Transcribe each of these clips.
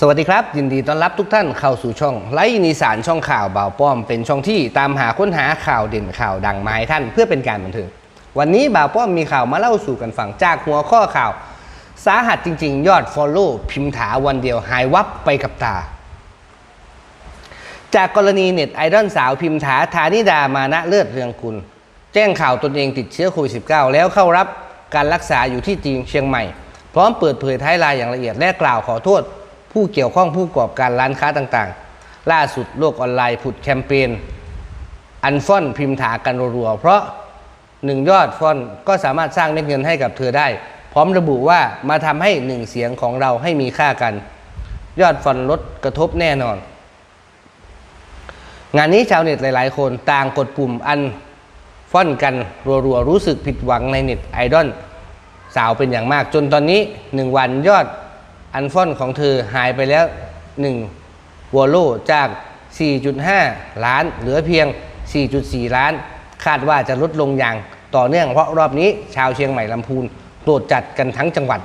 สวัสดีครับ ยินดีต้อนรับทุกท่านเข้าสู่ช่องไลฟ์นิสานช่องข่าวบ่าวป้อมเป็นช่องที่ตามหาค้นหาข่าวเด่นข่าวดังมาให้ท่านเพื่อเป็นการบันเทิงวันนี้บ่าวป้อมมีข่าวมาเล่าสู่กันฟังจากหัวข้อข่าว สาหัสจริง ๆ ยอดฟอลโล่พิมถาวันเดียวหายวับไปกับตา จากกรณีเน็ตไอดอลสาวพิมถาธานิดามานะเลิศเรืองกุลแจ้งข่าวตนเองติดเชื้อโควิด -19 แล้วเข้ารับการรักษาอยู่ที่จีนเชียงใหม่ พร้อมเปิดเผยท้ายลายอย่างละเอียดและกล่าวขอโทษ ผู้เกี่ยวข้องผู้ประกอบการร้านค้าต่างๆ ล่าสุดโลกออนไลน์ผุดแคมเปญอันฟอนพิมพ์ถากันรัวๆ เพราะหนึ่งยอดฟอนก็สามารถสร้างเม็ดเงินให้กับเธอได้ พร้อมระบุว่ามาทำให้หนึ่งเสียงของเราให้มีค่ากัน ยอดฟอนลดกระทบแน่นอน งานนี้ชาวเน็ตหลายๆ คนต่างกดปุ่มอันฟอนกันรัวๆ รู้สึกผิดหวังในเน็ตไอดอลสาวเป็นอย่างมากจนตอนนี้ 1 วันยอด อันฟอนของเธอหายไปแล้ว1วอลโลจาก 4.5 ล้าน เหลือเพียง 4.4 ล้าน คาดว่าจะลดลงอย่างต่อเนื่องเพราะรอบนี้ชาวเชียงใหม่ลำพูนโดดจัดกันทั้งจังหวัด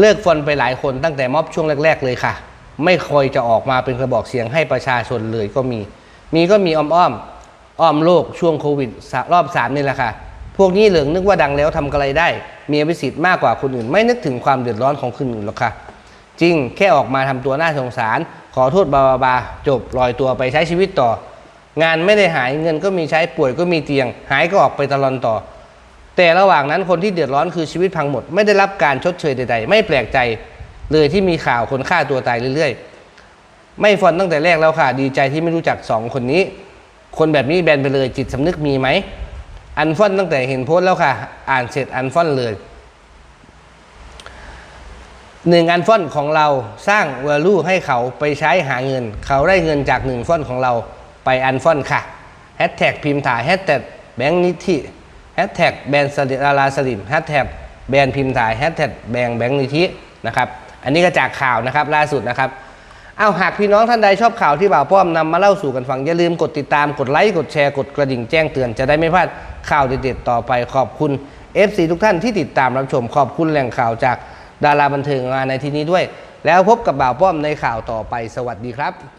เลิกฟอนไปหลายคนตั้งแต่ม็อบช่วงแรก ๆ เลยค่ะ ไม่คอยจะออกมาเป็นกระบอกเสียงให้ประชาชนเลยก็มี มีก็มีอ้อมอ้อมๆอ้อมโลกช่วงโควิดรอบสามนี่แหละค่ะ พวกนี้เหลืองนึกว่าดังแล้วทำอะไรได้ มีอภิสิทธิ์มากกว่าคนอื่น ไม่นึกถึงความเดือดร้อนของคนอื่นหรอกค่ะ จริงแค่ออกมาทำตัวน่าสงสาร ขอโทษบาบาบาจบลอยตัวไปใช้ชีวิตต่อ งานไม่ได้หายเงินก็มีใช้ป่วยก็มีเตียง หายก็ออกไปตลอนต่อ แต่ระหว่างนั้นคนที่เดือดร้อนคือชีวิตพังหมด ไม่ได้รับการชดเชยใดๆ ไม่แปลกใจเลยที่มีข่าวคนฆ่าตัวตายเรื่อยๆ ไม่ฟอนตั้งแต่แรกแล้วค่ะ ดีใจที่ไม่รู้จักสองคนนี้ คนแบบนี้แบนไปเลยจิตสำนึกมีไหม อันฟอนตั้งแต่เห็นโพสต์แล้วค่ะ อ่านเสร็จอันฟอนเลยหนึ่งอันฟอนของเราสร้าง value ให้เขาไปใช้หาเงิน เขาได้เงินจากหนึ่งฟอนของเราไปอันฟอนค่ะแฮชแท็กพิมพ์ถ่ายแฮชแท็กแบงค์นิธิแฮชแท็กแบรนด์สลิดาราสลิมแฮชแท็กแบรนด์พิมพ์ถ่ายแฮชแท็กแบงแบงค์นิธินะครับ อันนี้ก็จากข่าวนะครับล่าสุดนะครับ เอาหากพี่น้องท่านใดชอบข่าวที่บ่าวป้อมนำมาเล่าสู่กันฟัง อย่าลืมกดติดตามกดไลค์กดแชร์กดกระดิ่งแจ้งเตือนจะได้ไม่พลาดข่าวเด็ดๆต่อไปขอบคุณ FC ทุกท่านที่ติดตามรับชมขอบคุณแหล่งข่าวจากดาราบันเทิงมาในที่นี้ด้วย แล้วพบกับบ่าวป้อมในข่าวต่อไปสวัสดีครับ